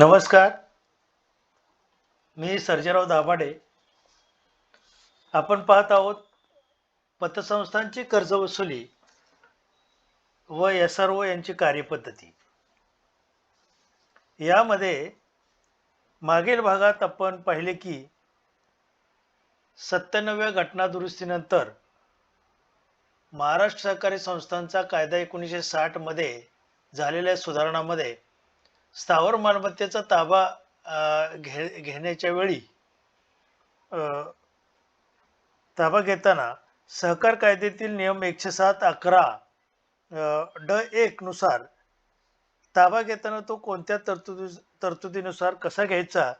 नमस्कार. मी सर्जेराव दाभाडे. आपण पाहत आहोत पतसंस्थांची कर्ज वसुली व एस आर ओ यांची कार्यपद्धती. यामध्ये मागील भागात आपण पाहिले की सत्त्याण्णव्या घटनादुरुस्तीनंतर महाराष्ट्र सहकारी संस्थांचा कायदा एकोणीसशे साठमध्ये झालेल्या सुधारणामध्ये स्थावर मालमत्तेचा ताबा घे घेण्याच्या वेळी ताबा घेताना सहकार कायद्यातील नियम एकशे सात अकरा ड एक नुसार ताबा घेताना तो कोणत्या तरतुदी तरतुदीनुसार कसा घ्यायचा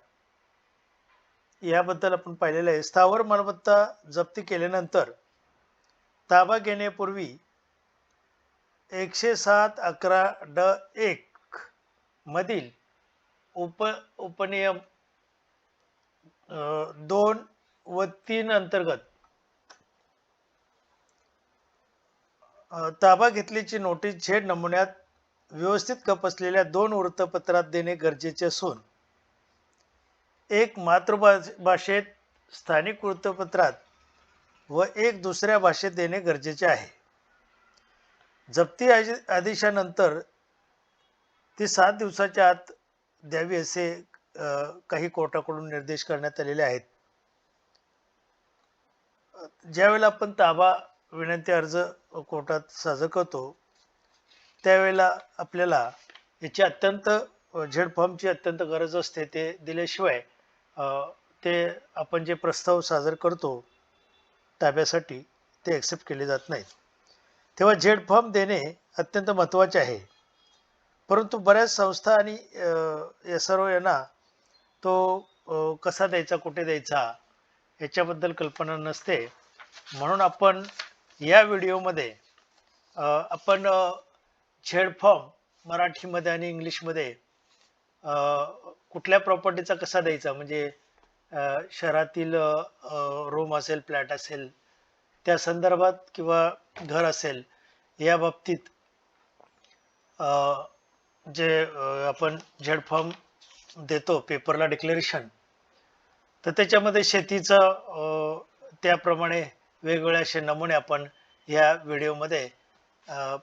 याबद्दल आपण पाहिलेलं आहे. स्थावर मालमत्ता जप्ती केल्यानंतर ताबा घेण्यापूर्वी एकशे सात अकरा ड एक मधील उप उपनियम दोन व तीन अंतर्गत. ताबा घेतल्याची नोटीस झेड नमुन्यात व्यवस्थित कपसलेल्या असलेल्या दोन वृत्तपत्रात देणे गरजेचे असून एक मातृभाष भाषेत स्थानिक वृत्तपत्रात व एक दुसऱ्या भाषेत देणे गरजेचे आहे. जप्ती आदेशानंतर ती सात दिवसाच्या आत द्यावी असे काही कोर्टाकडून निर्देश करण्यात आलेले आहेत. ज्यावेळेला आपण ताबा विनंती अर्ज कोर्टात सादर करतो त्यावेळेला आपल्याला याची अत्यंत अ, झेड फॉर्मची अत्यंत गरज असते ते दिल्याशिवाय ते आपण जे प्रस्ताव सादर करतो ताब्यासाठी ते ॲक्सेप्ट केले जात नाहीत. तेव्हा झेड फॉर्म देणे अत्यंत महत्त्वाचे आहे. परंतु बऱ्याच संस्था आणि एस आर ओ यांना तो कसा द्यायचा कुठे द्यायचा याच्याबद्दल कल्पना नसते. म्हणून आपण या व्हिडिओमध्ये आपण झेड फॉर्म मराठीमध्ये आणि इंग्लिशमध्ये कुठल्या प्रॉपर्टीचा कसा द्यायचा? म्हणजे शहरातील रूम असेल फ्लॅट असेल त्या संदर्भात किंवा घर असेल या बाबतीत जे आपण झेड फॉर्म देतो पेपरला डिक्लेरेशन तर त्याच्यामध्ये शेतीचं त्याप्रमाणे वेगवेगळे असे नमुने आपण या व्हिडिओमध्ये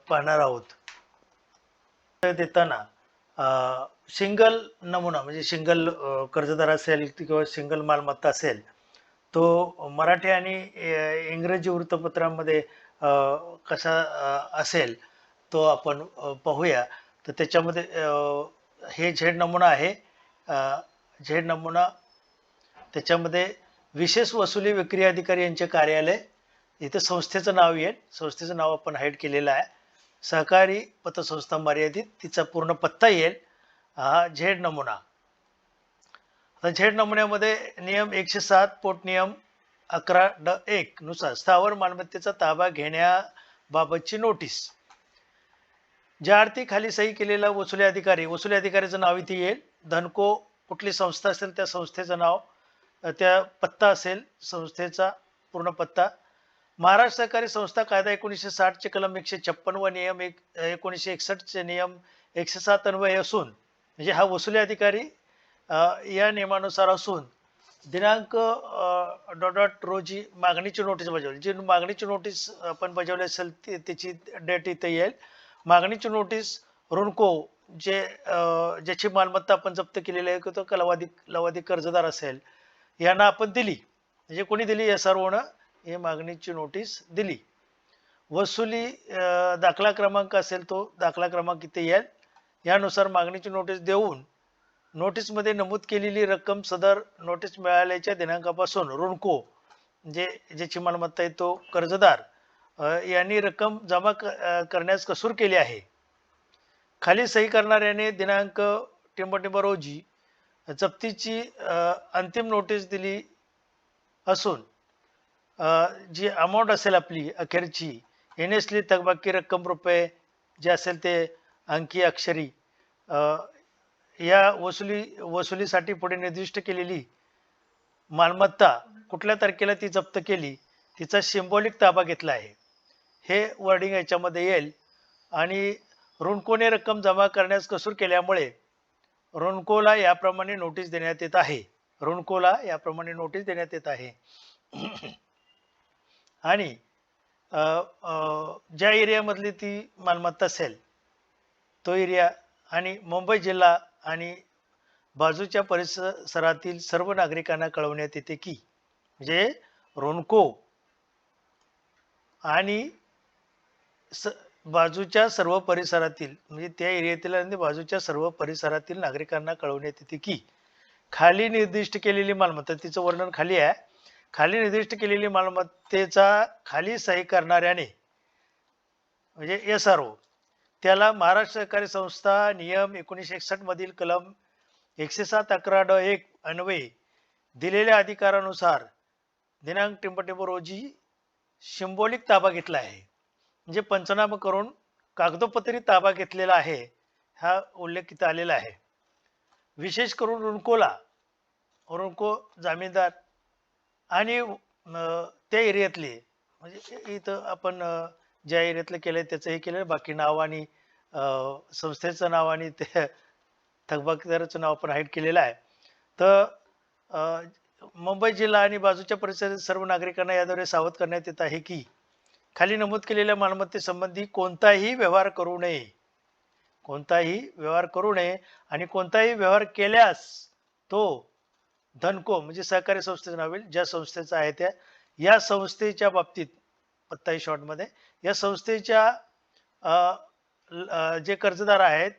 पाहणार आहोत. देताना सिंगल नमुना म्हणजे सिंगल कर्जदार असेल किंवा सिंगल मालमत्ता असेल तो मराठी आणि इंग्रजी वृत्तपत्रांमध्ये कसा असेल तो आपण पाहूया. तर त्याच्यामध्ये हे झेड नमुना आहे. झेड नमुना त्याच्यामध्ये विशेष वसुली विक्री अधिकारी यांचे कार्यालय इथं संस्थेचं नाव येईल. संस्थेचं नाव आपण हाईड केलेलं आहे. सहकारी पतसंस्था मर्यादित तिचा पूर्ण पत्ता येईल. हा झेड नमुना. आता झेड नमुन्यामध्ये नियम एकशे सात पोट नियम अकरा ड एक नुसार स्थावर मालमत्तेचा ताबा घेण्याबाबतची नोटीस. ज्या अर्थी खाली सही केलेला वसुली अधिकारी वसुली अधिकाऱ्याचं नाव इथे येईल. धनको कुठली संस्था असेल त्या संस्थेचं नाव त्या पत्ता असेल संस्थेचा पूर्ण पत्ता. महाराष्ट्र सहकारी संस्था कायदा एकोणीसशे साठचे कलम एकशे छप्पन व नियम एक एकोणीसशे एकसष्टचे नियम एकशे सात अन्वय असून म्हणजे हा वसुली अधिकारी या नियमानुसार असून दिनांक डॉट डॉट रोजी मागणीची नोटीस बजावली. जी मागणीची नोटीस आपण बजावली असेल ती त्याची डेट इथे येईल. मागणीची नोटीस ऋणको जे ज्याची मालमत्ता आपण जप्त केलेली आहे तो लवादी लवादी कर्जदार असेल यांना आपण दिली. म्हणजे कोणी दिली? या ओनं हे मागणीची नोटीस दिली. वसुली दाखला क्रमांक असेल तो दाखला क्रमांक इथे येईल. यानुसार मागणीची नोटीस देऊन नोटीसमध्ये नमूद केलेली रक्कम सदर नोटीस मिळाल्याच्या दिनांकापासून ऋणको म्हणजे ज्याची मालमत्ता आहे तो कर्जदार यांनी रक्कम जमा क- करण्यास कसूर केली आहे. खाली सही करणाऱ्याने दिनांक टिंबटिंब रोजी जप्तीची अंतिम नोटीस दिली असून जी अमाऊंट असेल आपली अखेरची येणेसली थकबाकी रक्कम रुपये जे असेल ते अंकी अक्षरी या वसुली वसुलीसाठी पुढे निर्दिष्ट केलेली मालमत्ता कुठल्या तारखेला ती जप्त केली तिचा सिम्बॉलिक ताबा घेतला आहे. हे वर्डिंग याच्यामध्ये येईल. आणि ऋणकोने रक्कम जमा करण्यास कसूर केल्यामुळे रोणकोला याप्रमाणे नोटीस देण्यात येत आहे. रोणकोला याप्रमाणे नोटीस देण्यात येत आहे. आणि ज्या एरियामधली ती मालमत्ता असेल तो एरिया आणि मुंबई जिल्हा आणि बाजूच्या परिसरातील सर्व नागरिकांना कळवण्यात येते की म्हणजे रोणको आणि स बाजूच्या सर्व परिसरातील म्हणजे त्या एरियातील आणि बाजूच्या सर्व परिसरातील नागरिकांना कळवण्यात येते की खाली निर्दिष्ट केलेली मालमत्ता तिचं वर्णन खाली आहे. खाली निर्दिष्ट केलेली मालमत्तेचा खाली सही करणाऱ्याने म्हणजे एस आर ओ त्याला महाराष्ट्र सहकारी संस्था नियम एकोणीसशे एकसष्ट मधील कलम एकशे सात अकरा ड एक अन्वये दिलेल्या अधिकारानुसार दिनांक टिंबटिंब रोजी शिंबोलिक ताबा घेतला आहे. म्हणजे पंचनामा करून कागदोपत्री ताबा घेतलेला आहे हा उल्लेख इथं आलेला आहे. विशेष करून रुणकोला रुणको जामीनदार आणि त्या एरियातले म्हणजे इथं आपण ज्या एरियातलं आहे त्याचं हे केलं बाकी नाव आणि संस्थेचं नाव आणि ते थकबाकीदाराचं नाव पण हाईड केलेलं आहे. तर मुंबई जिल्हा आणि बाजूच्या परिसरातील सर्व नागरिकांना याद्वारे सावध करण्यात येत आहे की खाली नमूद केलेल्या मालमत्तेसंबंधी कोणताही व्यवहार करू नये. कोणताही व्यवहार करू नये आणि कोणताही व्यवहार केल्यास तो धनको म्हणजे सहकारी संस्थेचं नाव येईल. ज्या संस्थेचं आहे त्या या संस्थेच्या बाबतीत पत्ता शॉर्टमध्ये या संस्थेच्या ल- जे कर्जदार आहेत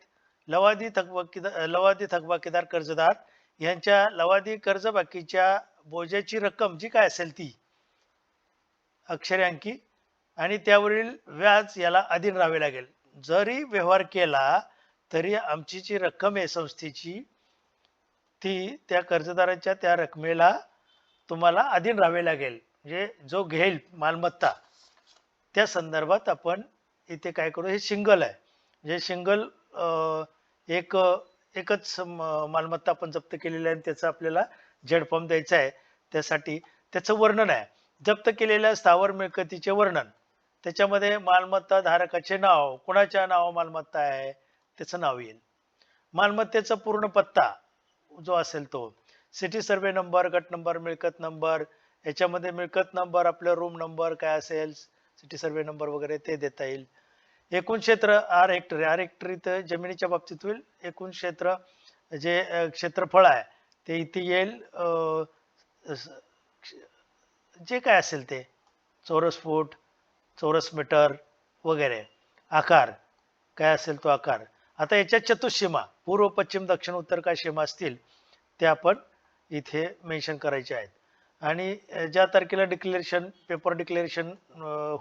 लवादी थकबाकीदार लवादी थकबाकीदार कर्जदार यांच्या लवादी कर्जबाकीच्या बोजाची रक्कम जी काय असेल ती अक्षरे अंकी आणि त्यावरील व्याज याला अधीन राहावे लागेल. जरी व्यवहार केला तरी आमची जी रक्कम आहे संस्थेची ती त्या कर्जदाराच्या त्या रकमेला तुम्हाला अधीन राहावे लागेल. म्हणजे जो घेईल मालमत्ता त्या संदर्भात आपण इथे काय करू? हे सिंगल आहे. म्हणजे सिंगल एक एकच म- मालमत्ता आपण जप्त केलेली आहे आणि त्याचं आपल्याला झेडफॉर्म द्यायचा आहे. त्यासाठी त्याचं वर्णन आहे. जप्त केलेल्या स्थावर मिळकतीचे वर्णन. त्याच्यामध्ये मालमत्ता धारकाचे नाव कोणाच्या नाव मालमत्ता आहे त्याचं नाव येईल. मालमत्तेचा पूर्ण पत्ता जो असेल तो सिटी सर्वे नंबर गट नंबर मिळकत नंबर याच्यामध्ये मिळकत नंबर आपलं रूम नंबर काय असेल सिटी सर्वे नंबर वगैरे ते देता येईल. एकूण क्षेत्र आर हेक्टर आर हेक्टर इथं जमिनीच्या बाबतीत होईल. एकूण क्षेत्र जे क्षेत्रफळ आहे ते इथे येईल. जे काय असेल ते चौरस फूट चौरस मीटर वगैरे. आकार. काय असेल तो आकार? आता याच्या चतुष्सीमा पूर्व पश्चिम दक्षिण उत्तर काय सीमा असतील ते आपण इथे मेन्शन करायचे आहेत. आणि ज्या तारखेला डिक्लेरेशन पेपर डिक्लेरेशन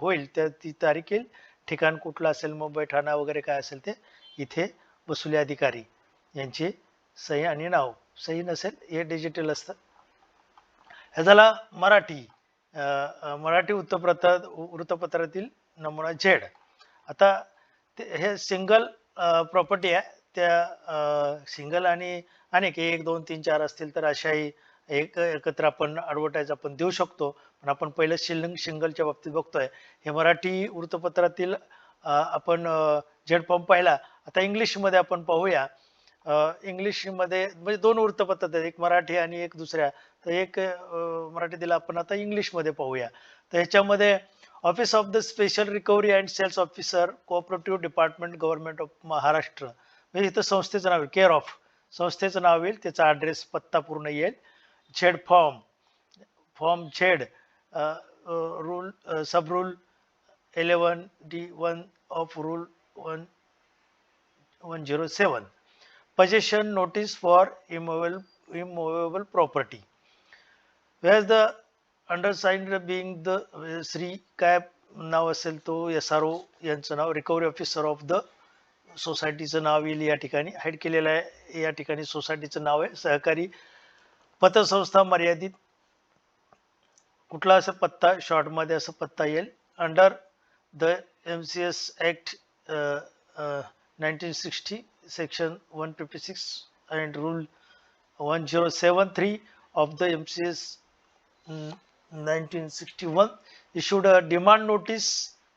होईल त्या ती तारीख येईल. ठिकाण कुठलं असेल मुंबई ठाणा वगैरे काय असेल ते इथे वसुली अधिकारी यांची सही आणि नाव. सही नसेल हे डिजिटल असतं. हे झाला मराठी. मराठी वृत्तपत्र वृत्तपत्रातील नमुना झेड. आता ते हे सिंगल प्रॉपर्टी आहे. त्या सिंगल आणि अनेक एक दोन तीन चार असतील तर अशाही एक एकत्र आपण ॲडव्हर्टाईज आपण देऊ शकतो. पण आपण पहिलं शिलिंग सिंगलच्या बाबतीत बघतोय. हे मराठी वृत्तपत्रातील आपण झेड फॉर्म पाहिला. आता इंग्लिशमध्ये आपण पाहूया. इंग्लिशमध्ये म्हणजे दोन वृत्तपत्र आहेत. एक मराठी आणि एक दुसऱ्या. तर एक मराठीतील मराठी आपण आता इंग्लिशमध्ये पाहूया. तर ह्याच्यामध्ये office of the special recovery and sales officer cooperative department government of Maharashtra म्हणजे इथं संस्थेचं नाव केअर ऑफ संस्थेचं नाव येईल त्याचा ॲड्रेस पत्ता पूर्ण येईल. Z form form Z rule sub rule eleven D one of rule one one zero seven possession notice for immovable immovable property Whereas the undersigned being the Shri? काय नाव असेल तो? एस आर ओ यांचं नाव recovery officer of the सोसायटीचं नाव येईल या ठिकाणी. हाईड केलेलं आहे. या ठिकाणी सोसायटीचं नाव आहे. सहकारी पतसंस्था मर्यादित. कुठला असं पत्ता? शॉर्टमध्ये असं पत्ता येईल. Under the M C S act nineteen sixty section one fifty six and rule one zero seven three of the M C S 1961 issued a demand notice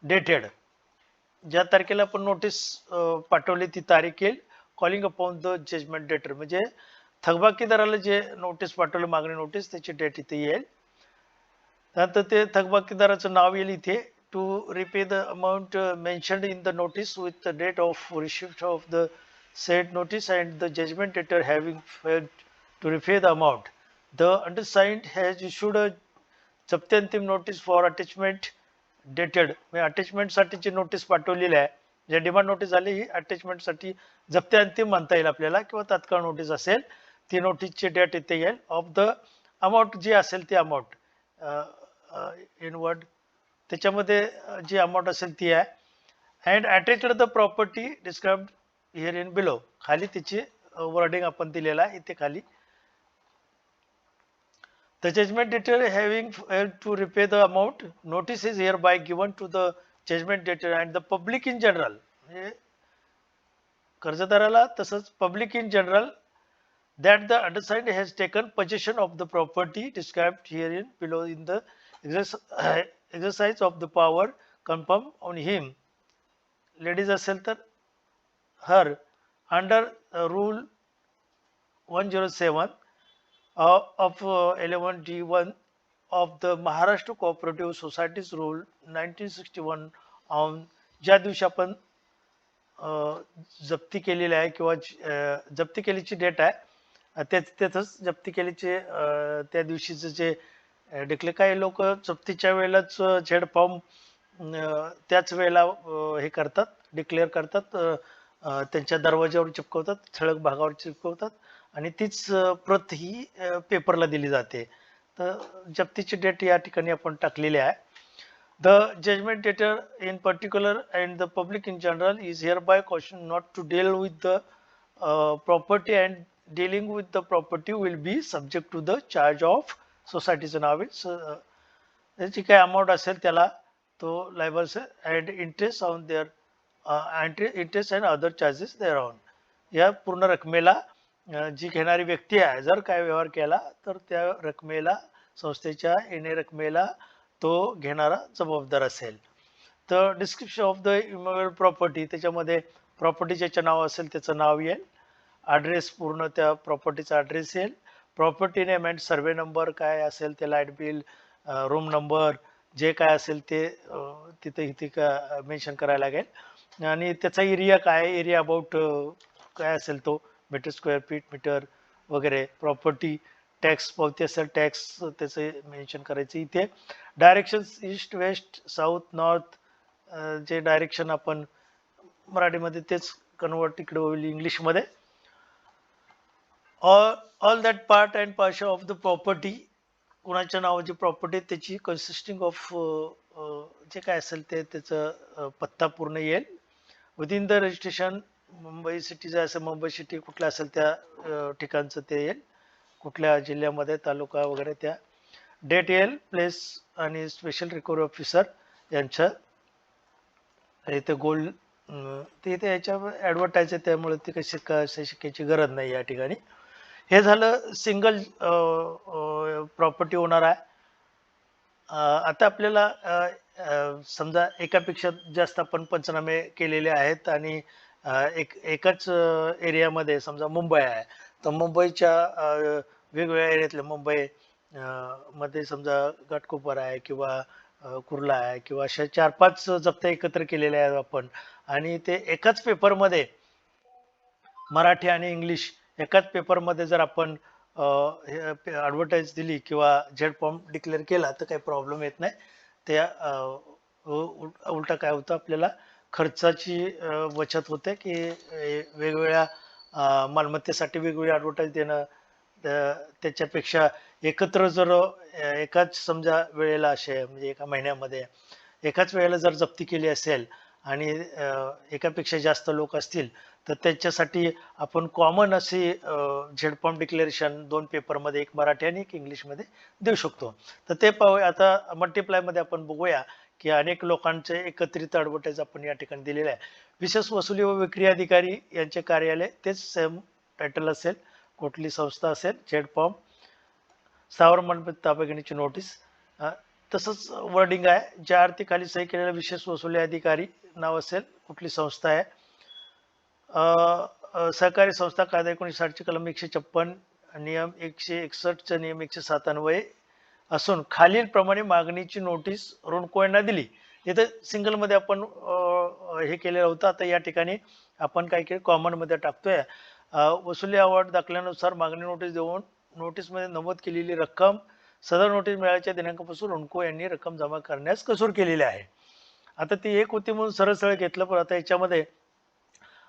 dated. ज्या तारखेला आपण नोटीस पाठवली ती तारीख येईल. Calling upon the judgement debtor म्हणजे थकबाकीदाराला जे नोटीस पाठवलं मागणी नोटीस त्याची डेट इथे येईल. त्यानंतर ते थकबाकीदाराचं नाव येईल इथे. To repay the amount mentioned in the notice with the date of receipt of the said notice and the judgement debtor having failed to repay the amount The undersigned has issued a सप्त्यंतिम अंतिम notice for attachment dated म्हणजे अटॅचमेंटसाठीची notice पाठवलेली आहे. जे demand notice झाली ही अटॅचमेंटसाठी जप्ती अंतिम म्हणता येईल आपल्याला किंवा तात्काळ नोटीस असेल ती नोटीसची डेट इथे येईल. ऑफ द अमाऊंट जी असेल ती अमाऊंट इन वर्ड त्याच्यामध्ये जी अमाऊंट असेल ती आहे. And attached the property describe here in below खाली तिची वर्डिंग आपण दिलेला आहे इथे खाली. The judgment debtor having failed to repay the amount, notice is hereby given to the judgment debtor and the public in general. म्हणजे कर्जदाराला तसंच public in general that the undersigned has taken possession of the property described herein below in the exercise exercise of the power confirmed on him. Ladies असेल तर her under uh, rule 107 uh, of uh, 11D1 of the Maharashtra Cooperative Societies Rule 1961 on ज्या दिवशी आपण जप्ती केलेली आहे किंवा जप्ती केलीची डेट आहे अ, त्याच त्यातच जप्ती केलीचे त्या दिवशीचं जे डिकले काही लोक जप्तीच्या वेळेलाच झेड फॉर्म त्याच वेळेला हे करतात डिक्लेअर करतात त्यांच्या दरवाज्यावर चिपकवतात ठळक भागावर चिपकवतात आणि तीच प्रत ही पेपरला दिली जाते. तर जप्तीची डेट या ठिकाणी आपण टाकलेली आहे. The judgement debtor in particular and the public in general is hereby question not to deal with the property and dealing with the property will be subject to the charge of सोसायटीचं नाव आहे त्याची काय amount असेल त्याला तो liable and interest on their interest and other charges thereon या पूर्ण रकमेला जी घेणारी व्यक्ती आहे जर काय व्यवहार केला तर त्या रकमेला संस्थेच्या येणे रकमेला तो घेणारा जबाबदार असेल. तर description of the immovable property त्याच्यामध्ये प्रॉपर्टी ज्याचं नाव असेल त्याचं नाव येईल. ॲड्रेस पूर्ण त्या प्रॉपर्टीचा ॲड्रेस येईल. Property name and survey number काय असेल ते लाइट बिल रूम नंबर जे काय असेल ते तिथे इथे का मेन्शन करायला लागेल. आणि त्याचा एरिया काय एरिया अबाउट काय असेल तो मीटर स्क्वेअर फीट मीटर वगैरे प्रॉपर्टी टॅक्स पावती असेल टॅक्स त्याचे मेन्शन करायचं इथे. Direction east west south north जे डायरेक्शन आपण मराठीमध्ये तेच कन्वर्ट तिकडे होईल इंग्लिशमध्ये. All all that part and parcel of the property कुणाच्या नावाची प्रॉपर्टी त्याची कन्सिस्टिंग ऑफ जे काय असेल ते त्याचं पत्ता पूर्ण येईल. विदिन द रजिस्ट्रेशन मुंबई सिटीचं असं मुंबई सिटी कुठलं असेल त्या ठिकाणचं ते येईल. कुठल्या जिल्ह्यामध्ये तालुका वगैरे त्या. डेट येईल प्लेस आणि स्पेशल रिकव्हरी ऑफिसर यांचं इथे गोल्ड ते इथे याच्या ॲडव्हर्टाईज आहे त्यामुळे ते काही शिका शिकायची गरज नाही या ठिकाणी. हे झालं सिंगल प्रॉपर्टी ओनर आहे. आता आपल्याला समजा एकापेक्षा जास्त आपण पंचनामे केलेले आहेत आणि एक एकाच एरियामध्ये समजा मुंबई आहे तर मुंबईच्या वेगवेगळ्या एरियातल्या मुंबई मध्ये समजा घाटकोपर आहे किंवा कुर्ला आहे किंवा अशा चार पाच जप्त्या एकत्र केलेल्या आहेत आपण. आणि ते एकाच पेपरमध्ये मराठी आणि इंग्लिश एकाच पेपरमध्ये जर आपण ॲडव्हर्टाईज दिली किंवा झेड फॉर्म डिक्लेअर केला तर काही प्रॉब्लेम येत नाही. त्या उल- उलटा काय होतं आपल्याला? खर्चाची बचत होते की वेगवेगळ्या मालमत्तेसाठी वेगवेगळी ॲडव्हर्टाईज देणं त्याच्यापेक्षा एकत्र जर एकाच समजा वेळेला असे म्हणजे एका महिन्यामध्ये एकाच वेळेला जर जप्ती केली असेल आणि एकापेक्षा जास्त लोक असतील तर त्याच्यासाठी आपण कॉमन अशी झेडपॉम डिक्लेरेशन दोन पेपरमध्ये एक मराठी आणि एक इंग्लिशमध्ये देऊ शकतो. तर ते पाहूया. आता मल्टिप्लायमध्ये आपण बघूया. की अनेक लोकांचे एकत्रित ॲडव्हर्टाईज आपण या ठिकाणी दिलेले आहे. विशेष वसुली व विक्री अधिकारी यांचे कार्यालय तेच सेम टायटल असेल कुठली संस्था असेल झेड फॉर्म स्थावर मंडपी ताबागिणीची नोटीस तसंच वर्डिंग आहे ज्या आर्थिक खाली सही केलेला विशेष वसुली अधिकारी नाव असेल कुठली संस्था आहे. सहकारी संस्था कायदा एकोणीसशे साठची कलम एकशे छप्पन नियम एकशे एकसष्टचा नियम एकशे सातान्वये असून खालीलप्रमाणे मागणीची नोटीस रुणको यांना दिली. इथं सिंगलमध्ये आपण हे केलेलं होतं. आता या ठिकाणी आपण काय केलं कॉमनमध्ये टाकतोय. वसुली अवॉर्ड दाखल्यानुसार मागणी नोटीस देऊन नोटीसमध्ये नमूद केलेली रक्कम सदर नोटीस मिळाल्याच्या दिनांकापासून रुणको यांनी रक्कम जमा करण्यास कसूर केलेली आहे. आता ती एक होती म्हणून सरळ सरळ घेतलं पण आता याच्यामध्ये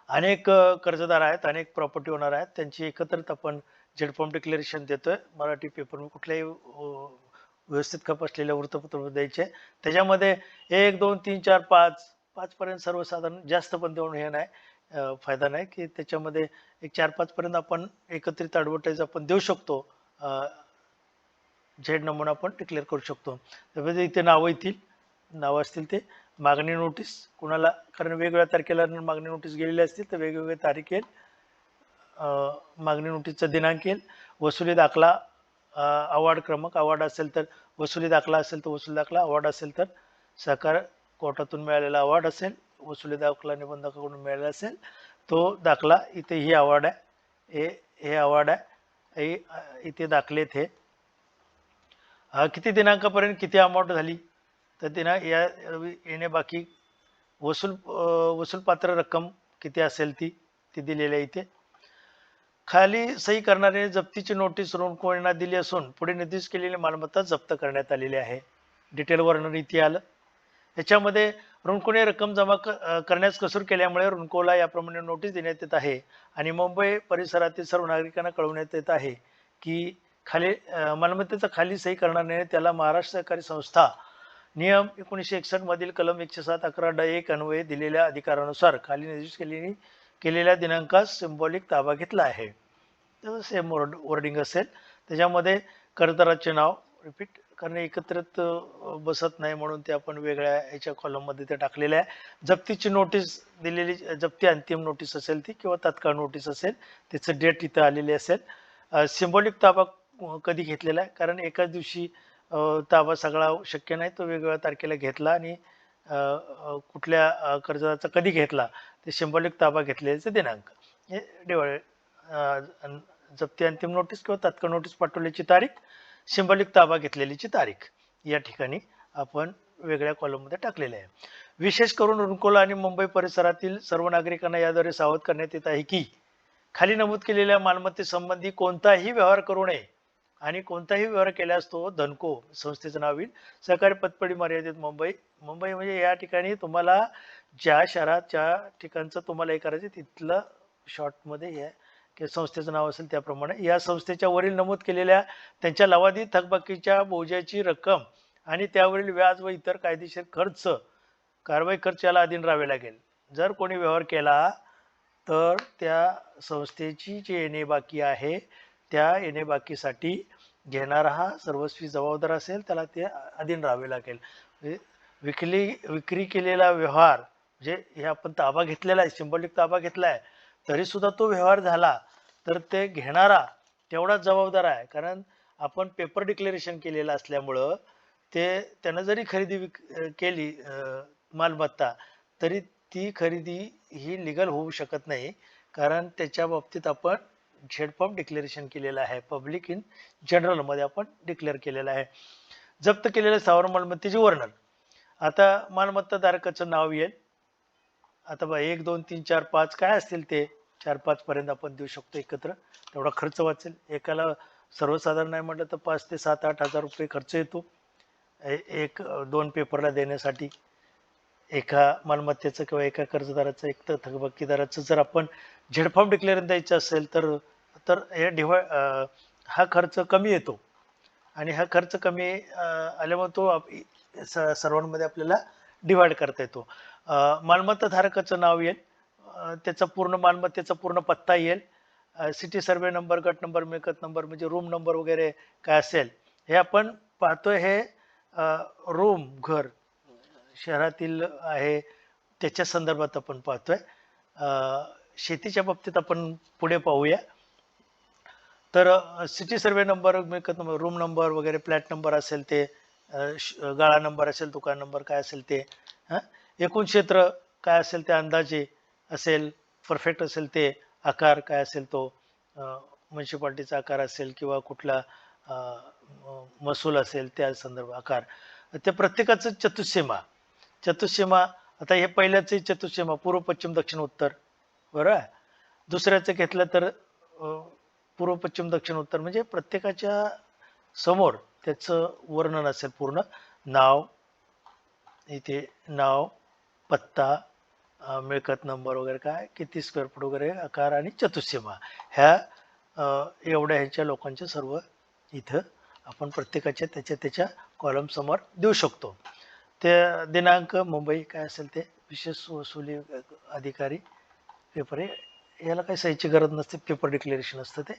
अनेक कर्जदार आहेत अनेक प्रॉपर्टी ओनर आहेत. त्यांची एकत्रित आपण झेड फॉर्म डिक्लेरेशन देतोय. मराठी पेपर कुठल्याही व्यवस्थित खप असलेल्या वृत्तपत्र द्यायचे. त्याच्यामध्ये एक दोन तीन चार पाच पाचपर्यंत सर्वसाधारण जास्त पण देऊन हे नाही फायदा नाही की त्याच्यामध्ये एक चार पाचपर्यंत आपण एकत्रित ॲडव्हर्टाईज आपण देऊ शकतो. झेड नमुना आपण डिक्लेअर करू शकतो. त्यामध्ये इथे नावं येतील. नावं असतील ते. मागणी नोटीस कुणाला? कारण वेगवेगळ्या तारखेला मागणी नोटीस गेलेली असतील तर वेगवेगळ्या तारीख येईल. मागणी नोटीसचा दिनांक येईल. वसुली दाखला अवॉर्ड क्रमांक अवॉर्ड असेल तर वसुली दाखला असेल तर वसुली दाखला अवॉर्ड असेल तर सहकार कोर्टातून मिळालेला अवॉर्ड असेल वसुली दाखला निबंधकाकडून मिळाला असेल तो दाखला इथे ही अवॉर्ड आहे. हे हे अवॉर्ड आहे. हे, इथे दाखलेत हे. किती दिनांकापर्यंत किती अमाऊंट झाली? तर दिना या येणे बाकी. वसूल वसूलपात्र रक्कम किती असेल ती ती दिलेली आहे इथे. खाली सही करणारे जप्तीची नोटीस ऋणकोणींना दिली असून पुढे निर्देश केलेली मालमत्ता जप्त करण्यात आलेली आहे. डिटेल वर्णन इथे आलं. याच्यामध्ये ऋणकोने रक्कम जमा क- करण्यास कसूर केल्यामुळे ऋणकोला याप्रमाणे नोटीस देण्यात येत आहे आणि मुंबई परिसरातील सर्व नागरिकांना कळवण्यात येत आहे की खाली मालमत्तेचा खाली सही करणाऱ्याने त्याला महाराष्ट्र सहकारी संस्था नियम एकोणीसशे एकसष्ट मधील कलम एकशे सात अकरा ड एक अन्वये दिलेल्या अधिकारानुसार खाली निर्देश केलेली केलेल्या दिनांकास सिम्बॉलिक ताबा घेतला आहे. तर सेम वर्ड वर्डिंग असेल. त्याच्यामध्ये कर्जदाराचे नाव रिपीट कारण एकत्रित बसत नाही म्हणून ते आपण वेगळ्या याच्या कॉलममध्ये ते टाकलेले आहे. जप्तीची नोटीस दिलेली जप्ती अंतिम नोटीस असेल ती किंवा तात्काळ नोटीस असेल त्याचं डेट इथं आलेली असेल. सिम्बॉलिक ताबा कधी घेतलेला आहे? कारण एकाच दिवशी ताबा सगळा शक्य नाही तो वेगवेगळ्या तारखेला घेतला आणि कुठल्या कर्जदाराचा कधी घेतला ते सिम्बॉलिक ताबा घेतलेचे दिनांक. हे डेवाळे जप्ती अंतिम नोटीस किंवा तात्काळ नोटीस पाठवल्याची तारीख सिम्बॉलिक ताबा घेतलेलीची तारीख. या ठिकाणी आपण वेगळ्या कॉलममध्ये टाकलेले आहे. विशेष करून रुणकोला आणि मुंबई परिसरातील सर्व नागरिकांना याद्वारे सावध करण्यात येत आहे की खाली नमूद केलेल्या मालमत्तेसंबंधी कोणताही व्यवहार करू नये. आणि कोणताही व्यवहार केल्यास तो धनको संस्थेचं नाव येईल. सहकारी पतपडी मर्यादित मुंबई. मुंबई म्हणजे या ठिकाणी तुम्हाला ज्या शहरात ज्या ठिकाणचं तुम्हाला हे करायचं तिथलं शॉर्टमध्ये हे आहे की संस्थेचं नाव असेल त्याप्रमाणे. या संस्थेच्या वरील नमूद केलेल्या त्यांच्या लवादी थकबाकीच्या बोजाची रक्कम आणि त्यावरील व्याज व इतर कायदेशीर खर्च कारवाई खर्च याला अधीन राहावे लागेल. जर कोणी व्यवहार केला तर त्या संस्थेची जे येणे बाकी आहे त्या येणे बाकीसाठी घेणारा हा सर्वस्वी जबाबदार असेल त्याला ते अधीन राहावे लागेल. म्हणजे विकली विक्री केलेला व्यवहार म्हणजे हे आपण ताबा घेतलेला आहे सिंबॉलिक ताबा घेतला आहे तरीसुद्धा तो व्यवहार झाला तर ते घेणारा तेवढाच जबाबदार आहे. कारण आपण पेपर डिक्लेरेशन केलेलं असल्यामुळं ते त्यानं जरी खरेदी विक केली मालमत्ता तरी ती खरेदी ही लिगल होऊ शकत नाही. कारण त्याच्या बाबतीत आपण झेड फॉर्म डिक्लेरेशन केलेलं आहे. पब्लिक इन जनरलमध्ये आपण डिक्लेअर केलेलं आहे. जप्त केलेल्या स्थावर मालमत्तेचे वर्णन. आता मालमत्ता धारकाचं नाव येईल. आता बघा एक दोन तीन चार पाच काय असतील ते? चार पाच पर्यंत आपण देऊ शकतो एकत्र. तेवढा खर्च वाचेल. एकाला सर्वसाधारण नाही म्हटलं तर पाच ते सात आठ हजार रुपये खर्च येतो. ए- एक दोन पेपरला देण्यासाठी. एका मालमत्तेचं किंवा एका कर्जदाराचं एक तर थकबाकीदाराचं जर आपण झेडफॉर्म डिक्लेअर द्यायचं असेल तर तर हे डिवाय हा खर्च कमी येतो. आणि हा खर्च कमी आल्यामुळे तो आप- स- सर्वांमध्ये आपल्याला डिवाइड करता येतो. मालमत्ता धारकाचं नाव येईल. त्याचा पूर्ण मालमत्तेचा पूर्ण पत्ता येईल. सिटी सर्वे नंबर गट नंबर मिळकत नंबर म्हणजे रूम नंबर वगैरे काय असेल हे आपण पाहतोय हे रूम घर शहरातील आहे त्याच्या संदर्भात आपण पाहतोय. शेतीच्या बाबतीत आपण पुढे पाहूया. तर city survey number room number वगैरे फ्लॅट नंबर असेल ते श- गाळा नंबर असेल दुकान नंबर काय असेल ते एकूण क्षेत्र काय असेल ते अंदाजे असेल परफेक्ट असेल ते आकार काय असेल तो म्युन्सिपाल्टीचा आकार असेल किंवा कुठला महसूल असेल त्या संदर्भ आकार. त्या प्रत्येकाचं चतुष्सीमा चतुष्सीमा आता हे पहिल्याच चतुष्सीमा पूर्व पश्चिम दक्षिण उत्तर. बरोबर दुसऱ्याचं घेतलं तर पूर्व पश्चिम दक्षिण उत्तर म्हणजे प्रत्येकाच्या समोर त्याचं वर्णन असेल पूर्ण. नाव इथे नाव पत्ता मिळकत नंबर वगैरे काय किती स्क्वेअर फूट वगैरे आकार आणि चतुसीमा ह्या एवढ्या ह्याच्या लोकांच्या सर्व इथं आपण प्रत्येकाच्या त्याच्या त्याच्या कॉलम समोर देऊ शकतो. ते दिनांक मुंबई काय असेल ते विशेष वसुली अधिकारी पेपर हे याला काही सहीची गरज नसते पेपर डिक्लेरेशन असतं ते.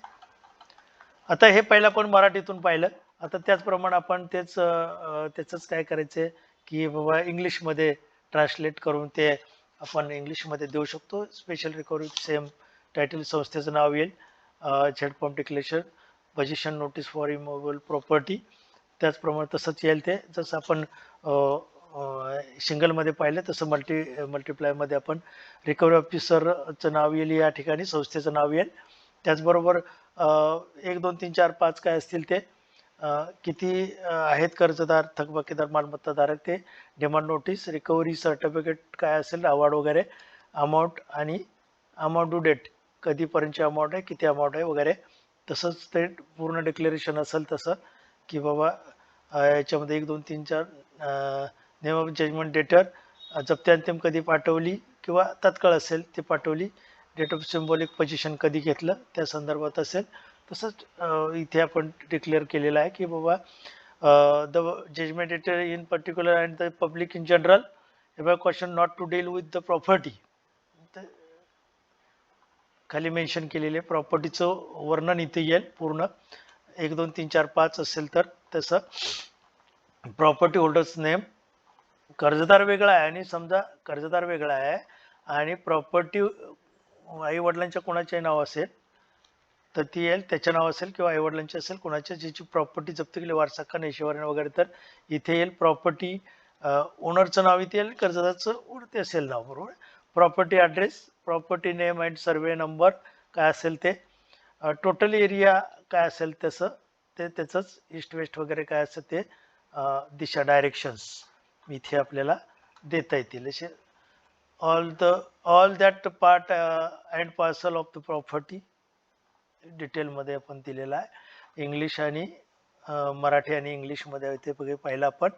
आता हे पहिलं आपण मराठीतून पाहिलं. आता त्याचप्रमाणे आपण तेच त्याचंच काय करायचं की बाबा इंग्लिशमध्ये ट्रान्सलेट करून ते आपण इंग्लिशमध्ये देऊ शकतो. स्पेशल रिकव्हरी सेम टायटल संस्थेचं नाव येईल. Z declaration declaration position notice for immovable property त्याचप्रमाणे तसंच येईल ते. जसं आपण सिंगलमध्ये पाहिलं तसं मल्टी मल्टिप्लायमध्ये आपण रिकव्हरी ऑफिसरचं नाव येईल या ठिकाणी संस्थेचं नाव येईल. त्याचबरोबर एक दोन तीन चार पाच काय असतील ते किती आहेत कर्जदार थकबाकीदार मालमत्ताधारक ते डिमांड नोटीस रिकव्हरी सर्टिफिकेट काय असेल अवॉर्ड वगैरे अमाऊंट आणि अमाऊंट टू डेट कधीपर्यंतची अमाऊंट आहे किती अमाऊंट आहे वगैरे तसंच ते पूर्ण डिक्लेरेशन असेल तसं की बाबा याच्यामध्ये एक दोन तीन चार नेम ऑफ जजमेंट डेटर जप्ती अंतिम कधी पाठवली किंवा तत्काळ असेल ती पाठवली. डेट ऑफ सिम्बॉलिक पोझिशन कधी घेतलं त्या संदर्भात असेल. तसंच इथे आपण डिक्लेअर केलेलं आहे की बाबा the judgement debtor in particular and the public in general एबा question not to deal with the property खाली मेन्शन केलेले प्रॉपर्टीचं वर्णन इथे येईल पूर्ण. एक दोन तीन चार पाच असेल तर तसं. प्रॉपर्टी होल्डर्स नेम कर्जदार वेगळा आहे आणि समजा कर्जदार वेगळा आहे आणि प्रॉपर्टी आई वडिलांच्या कोणाचे नाव असेल तर ती येईल त्याच्या नाव असेल किंवा आई वडिलांची असेल कोणाच्या ज्याची प्रॉपर्टी जप्त केली वारसाका नेशेवारी वगैरे तर इथे येईल प्रॉपर्टी ओनरचं नाव इथे येईल कर्जदाराचं वरती असेल नाव बरोबर? Property address property name and survey number काय असेल ते टोटल एरिया काय असेल तसं ते त्याचंच ईस्ट वेस्ट वगैरे काय असेल ते दिशा डायरेक्शन्स इथे आपल्याला देता येतील. असे all the all that part and parcel of the property डिटेलमध्ये आपण दिलेला आहे. इंग्लिश आणि uh, मराठी आणि इंग्लिशमध्ये ते बघे पाहिलं आपण.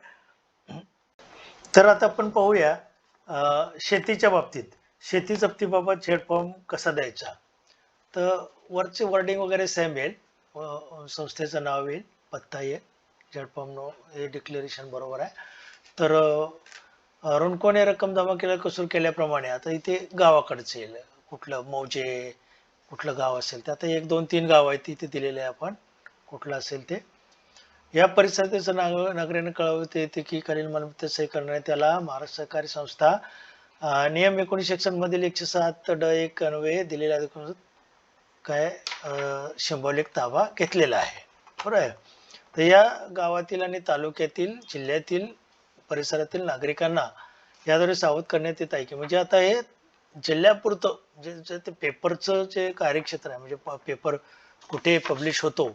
तर आता आपण पाहूया uh, शेतीच्या बाबतीत. शेती जप्तीबाबत झेडफॉर्म कसा द्यायचा? तर वरचे वर्डिंग वगैरे सेम येईल. संस्थेचं नाव येईल. पत्ता येईल. झेडफॉर्म हे डिक्लेरेशन बरोबर आहे. तर ऋणकोने रक्कम जमा केल्या कसूर केल्याप्रमाणे. आता इथे गावाकडचे येईल कुठलं मौजे कुठलं गाव असेल ते आता एक दोन तीन गाव आहेत तिथे दिलेले आहे आपण. कुठलं असेल ते. या परिसराचं नाग नागरिकांना कळवते येते की खालील मालमत्ता सही करणारे त्याला महाराष्ट्र सहकारी संस्था नियम एकोणीसशे एकसष्ट मधील एकशे सात ड एक अन्वये दिलेल्या काय सिंबॉलिक ताबा घेतलेला आहे. बरोबर आहे. तर या गावातील आणि तालुक्यातील जिल्ह्यातील परिसरातील नागरिकांना याद्वारे सावध करण्यात येत आहे की म्हणजे आता हे जिल्ह्यापुरतं जे ते पेपरचं जे कार्यक्षेत्र आहे म्हणजे पेपर कुठे पब्लिश होतो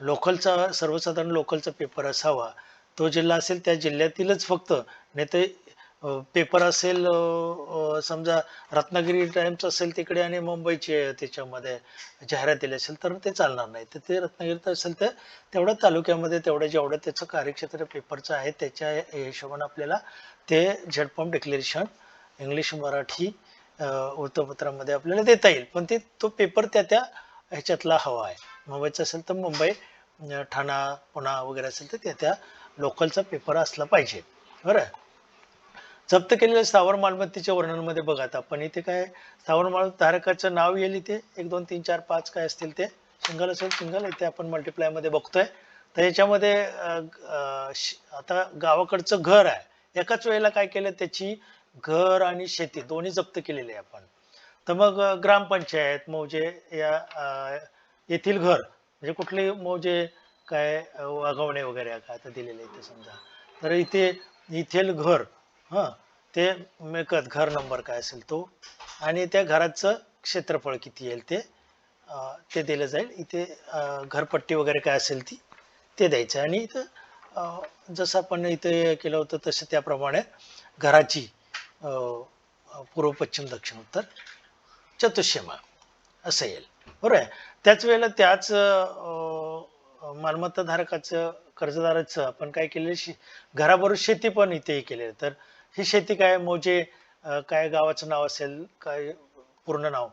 लोकलचा सर्वसाधारण लोकलचा पेपर असावा तो जिल्हा असेल त्या जिल्ह्यातीलच फक्त नाही ते पेपर असेल समजा रत्नागिरी टाइम्स असेल तिकडे आणि मुंबईचे त्याच्यामध्ये जाहिरात दिली असेल तर ते चालणार नाही. तर ते रत्नागिरीत असेल तर तेवढ्या तालुक्यामध्ये तेवढं जेवढं त्याचं कार्यक्षेत्र पेपरचं आहे त्याच्या हिशोबाने आपल्याला ते झेड डिक्लेरेशन इंग्लिश मराठी वृत्तपत्रामध्ये आपल्याला देता येईल. पण ते तो पेपर त्या त्या ह्याच्यातला हवा आहे. मुंबईचा असेल तर मुंबई ठाणा पुणा वगैरे असेल तर त्या त्या लोकलचा पेपर असला पाहिजे. बरं? जप्त केलेल्या स्थावर मालमत्तेच्या वर्णनमध्ये बघा आता. पण इथे काय स्थावर माल धारकाचं नाव येईल इथे? एक दोन तीन चार पाच काय असतील ते? सिंगल असेल सिंगल इथे आपण मल्टिप्लायमध्ये बघतोय. तर याच्यामध्ये आता गावाकडचं घर आहे. एकाच वेळेला काय केलं त्याची? घर आणि शेती दोन्ही जप्त केलेले आहे आपण. तर मग ग्रामपंचायत मौजे या येथील घर म्हणजे कुठले मौजे काय वागवणे वगैरे काय आता दिलेले इथे समजा. तर इथे इथेल घर हां. ते मिळकत घर नंबर काय असेल तो. आणि त्या घराचं क्षेत्रफळ किती येईल ते ते दिलं जाईल. इथे घरपट्टी वगैरे काय असेल ती ते द्यायचं. आणि इथं जसं आपण इथे केलं होतं तसं त्याप्रमाणे घराची पूर्व पश्चिम दक्षिण उत्तर चतुष्यमा असं येईल. बरोबर आहे. त्याच वेळेला त्याच मालमत्ताधारकाचं कर्जदाराचं आपण काय केलेलं शे घराबरोबर शेती पण इथे केलेलं तर ही शेती काय मोजे काय गावाचं नाव असेल काय पूर्ण नाव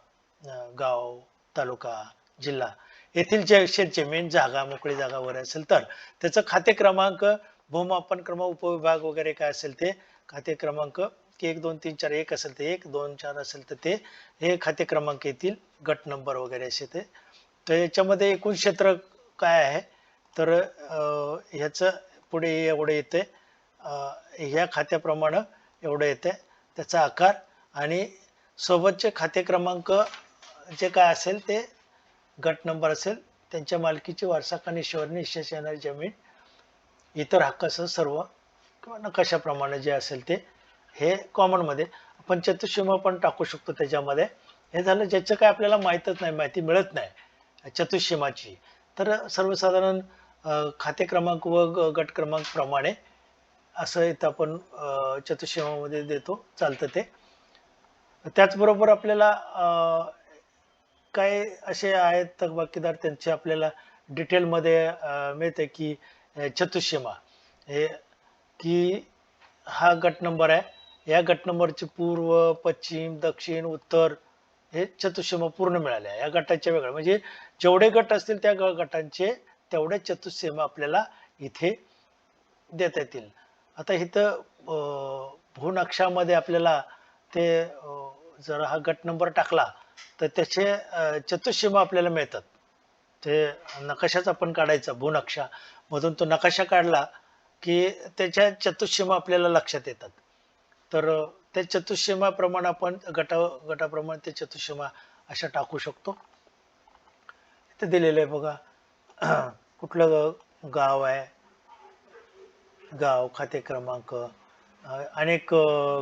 गाव तालुका जिल्हा येथील जे शेतजमीन जागा मोकळी जागा वगैरे असेल तर त्याचं खाते क्रमांक भूमापन क्रमांक उपविभाग वगैरे काय असेल ते खाते क्रमांक एक दोन तीन चार एक असेल ते एक दोन चार असेल तर ते हे खाते क्रमांक येतील गट नंबर वगैरे असे ते. तर याच्यामध्ये एकूण क्षेत्र काय आहे? तर ह्याचं पुढे एवढं येते ह्या खात्याप्रमाणे एवढं येते त्याचा आकार आणि सोबतचे खाते क्रमांक जे काय असेल ते गट नंबर असेल त्यांच्या मालकीची वारसा निश्चय निश्चय येणारी जमीन इतर हक्कासह सर्व किंवा नकाशाप्रमाणे जे असेल ते हे कॉमनमध्ये. आपण चतुष्सीमा पण टाकू शकतो त्याच्यामध्ये. हे झालं ज्याचं काय आपल्याला माहीतच नाही माहिती मिळत नाही चतुष्यमाची तर सर्वसाधारण खाते क्रमांक व गट क्रमांकप्रमाणे असं इथं आपण चतुष्यमामध्ये देतो चालतं ते. त्याचबरोबर आपल्याला काय असे आहेत थकबाकीदार त्यांचे आपल्याला डिटेलमध्ये मिळते की चतुष्यमा हे की हा गट नंबर आहे. या गट नंबरचे पूर्व पश्चिम दक्षिण उत्तर हे चतुष्यमा पूर्ण मिळाले आहे. या गटाच्या वेगळ्या म्हणजे जेवढे गट असतील त्या ग- गटांचे तेवढे चतुष्यमा आपल्याला इथे देता येतील. आता इथं भूनक्षामध्ये आपल्याला ते जर हा गट नंबर टाकला तर त्याचे अं, चतुष्सीमा आपल्याला मिळतात. ते नकाशाच आपण काढायचा भूनक्षा मधून तो नकाशा काढला की त्याच्या चतुष्सीमा आपल्याला लक्षात येतात. तर त्या चतुष्सीमाप्रमाणे आपण गटा गटाप्रमाणे ते चतुष्सीमा अशा टाकू शकतो. इथे दिलेलं आहे बघा. कुठलं ग- गाव आहे? गाव खाते क्रमांक अनेक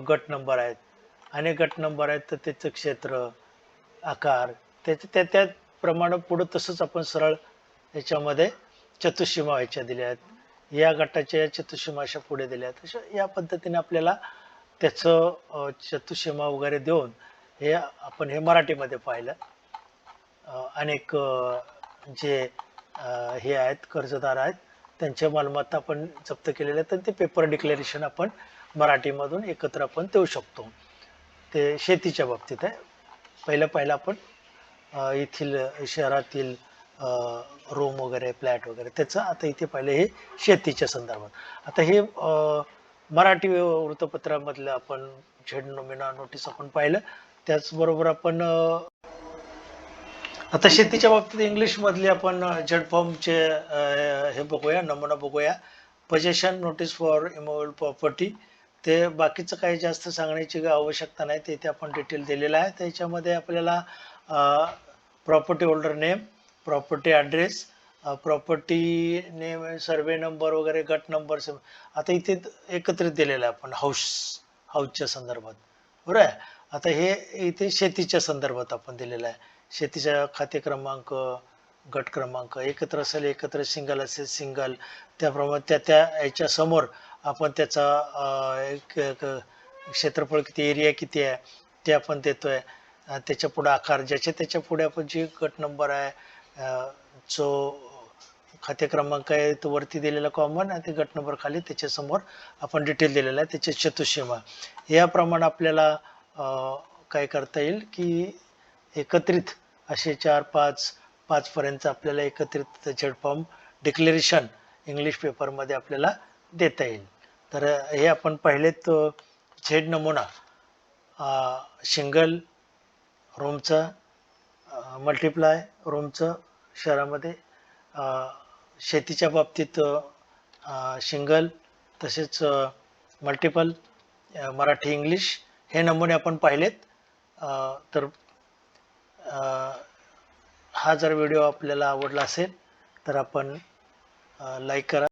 गट नंबर आहेत. अनेक गट नंबर आहेत तर त्याचं क्षेत्र आकार त्याच्या त्या त्याप्रमाणे पुढं तसंच आपण सरळ याच्यामध्ये चतुष्सीमा व्हायच्या दिल्या आहेत. या गटाच्या या चतुष्सीमा अशा पुढे दिल्या आहेत. अशा या पद्धतीने आपल्याला त्याचं अं, चतुष्सीमा वगैरे देऊन हे आपण हे मराठीमध्ये पाहिलं. अनेक जे हे आहेत कर्जदार आहेत त्यांच्या मालमत्ता आपण जप्त केलेल्या आहेत आणि ते पेपर डिक्लेरेशन आपण मराठीमधून एकत्र आपण देऊ शकतो. ते शेतीच्या बाबतीत आहे. पहिलं पहिलं आपण येथील शहरातील रूम वगैरे फ्लॅट वगैरे त्याचं आता इथे पाहिलं हे शेतीच्या संदर्भात. आता हे मराठी वृत्तपत्रामधलं आपण झेड नोमिना नोटीस आपण पाहिलं. त्याचबरोबर आपण आता शेतीच्या बाबतीत इंग्लिश मधले आपण झेड फॉर्मचे हे बघूया नमुना बघूया. Possession notice for immovable property ते बाकीचं काही जास्त सांगण्याची आवश्यकता नाही ते इथे आपण डिटेल दिलेलं आहे. त्याच्यामध्ये आपल्याला property holder name property address property name survey number वगैरे गट नंबर आता इथे एकत्रित दिलेलं आहे आपण हाऊस हाऊसच्या संदर्भात. बरोबर आहे? आता हे इथे शेतीच्या संदर्भात आपण दिलेलं आहे. शेतीचा खाते क्रमांक गट क्रमांक एकत्र असेल एकत्र सिंगल असेल सिंगल त्याप्रमाणे त्या त्या याच्या समोर आपण त्याचा एक क्षेत्रफळ किती एरिया किती आहे ते आपण देतो आहे त्याच्या पुढे आकार ज्याच्या त्याच्या पुढे आपण जी गट नंबर आहे जो खाते क्रमांक आहे तो वरती दिलेला कॉमन आणि ते गट नंबर खाली त्याच्यासमोर आपण डिटेल दिलेला आहे त्याच्या चतुष्सीमा याप्रमाणे आपल्याला काय करता येईल की एकत्रित असे चार पाच पाचपर्यंत आपल्याला एकत्रित झेड फॉर्म डिक्लेरेशन इंग्लिश पेपरमध्ये आपल्याला देता येईल. तर हे आपण पहिलेत झेड नमुना सिंगल रूमचं मल्टिप्लाय रूमचं शहरामध्ये शेतीच्या बाबतीत सिंगल तसेच मल्टिपल मराठी इंग्लिश हे नमुने आपण पाहिलेत. तर हा जर व्हिडिओ आपल्याला आवडला असेल तर आपण लाईक करा.